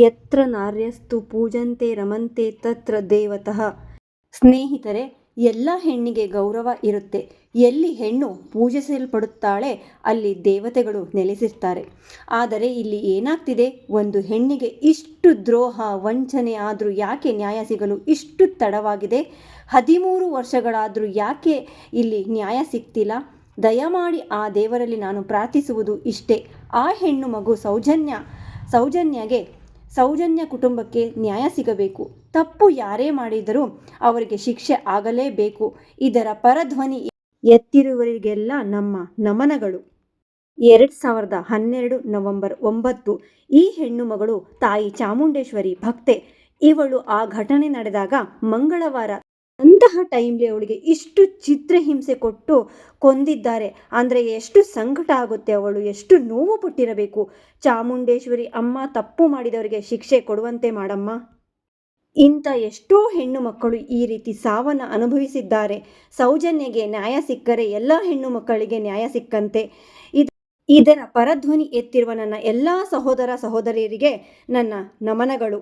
ಯತ್ರ ನಾರ್ಯಸ್ತು ಪೂಜಂತೆ ರಮಂತೆ ತತ್ರ ದೇವತಃ. ಸ್ನೇಹಿತರೆ, ಎಲ್ಲ ಹೆಣ್ಣಿಗೆ ಗೌರವ ಇರುತ್ತೆ. ಎಲ್ಲಿ ಹೆಣ್ಣು ಪೂಜಿಸಲ್ಪಡುತ್ತಾಳೆ, ಅಲ್ಲಿ ದೇವತೆಗಳು ನೆಲೆಸಿರ್ತಾರೆ. ಆದರೆ ಇಲ್ಲಿ ಏನಾಗ್ತಿದೆ? ಒಂದು ಹೆಣ್ಣಿಗೆ ಇಷ್ಟು ದ್ರೋಹ, ವಂಚನೆ ಆದರೂ ಯಾಕೆ ನ್ಯಾಯ ಸಿಗಲು ಇಷ್ಟು ತಡವಾಗಿದೆ? ಹದಿಮೂರು ವರ್ಷಗಳಾದರೂ ಯಾಕೆ ಇಲ್ಲಿ ನ್ಯಾಯ ಸಿಗ್ತಿಲ್ಲ? ದಯಮಾಡಿ ಆ ದೇವರಲ್ಲಿ ನಾನು ಪ್ರಾರ್ಥಿಸುವುದು ಇಷ್ಟೇ. ಆ ಹೆಣ್ಣು ಮಗು ಸೌಜನ್ಯ, ಸೌಜನ್ಯಗೆ ಸೌಜನ್ಯ ಕುಟುಂಬಕ್ಕೆ ನ್ಯಾಯ ಸಿಗಬೇಕು. ತಪ್ಪು ಯಾರೇ ಮಾಡಿದರೂ ಅವರಿಗೆ ಶಿಕ್ಷೆ ಆಗಲೇಬೇಕು. ಇದರ ಪರಧ್ವನಿ ಎತ್ತಿರುವರಿಗೆಲ್ಲ ನಮ್ಮ ನಮನಗಳು. ಎರಡು ಸಾವಿರದ ಹನ್ನೆರಡು ನವೆಂಬರ್ ಒಂಬತ್ತು, ಈ ಹೆಣ್ಣು ಮಗಳು ತಾಯಿ ಚಾಮುಂಡೇಶ್ವರಿ ಭಕ್ತೆ. ಇವಳು ಆ ಘಟನೆ ನಡೆದಾಗ ಮಂಗಳವಾರ ಅಂತಹ ಟೈಮ್ಲಿ ಅವಳಿಗೆ ಇಷ್ಟು ಚಿತ್ರಹಿಂಸೆ ಕೊಟ್ಟು ಕೊಂದಿದ್ದಾರೆ. ಅಂದರೆ ಎಷ್ಟು ಸಂಕಟ ಆಗುತ್ತೆ ಅವಳು, ಎಷ್ಟು ನೋವು ಪಟ್ಟಿರಬೇಕು. ಚಾಮುಂಡೇಶ್ವರಿ ಅಮ್ಮ ತಪ್ಪು ಮಾಡಿದವರಿಗೆ ಶಿಕ್ಷೆ ಕೊಡುವಂತೆ ಮಾಡಮ್ಮ. ಇಂಥ ಎಷ್ಟೋ ಹೆಣ್ಣು ಮಕ್ಕಳು ಈ ರೀತಿ ಸಾವನ್ನು ಅನುಭವಿಸಿದ್ದಾರೆ. ಸೌಜನ್ಯಗೆ ನ್ಯಾಯ ಸಿಕ್ಕರೆ ಎಲ್ಲ ಹೆಣ್ಣು ಮಕ್ಕಳಿಗೆ ನ್ಯಾಯ ಸಿಕ್ಕಂತೆ. ಇದು ಇದರ ಪರಧ್ವನಿ ಎತ್ತಿರುವ ನನ್ನ ಎಲ್ಲ ಸಹೋದರ ಸಹೋದರಿಯರಿಗೆ ನನ್ನ ನಮನಗಳು.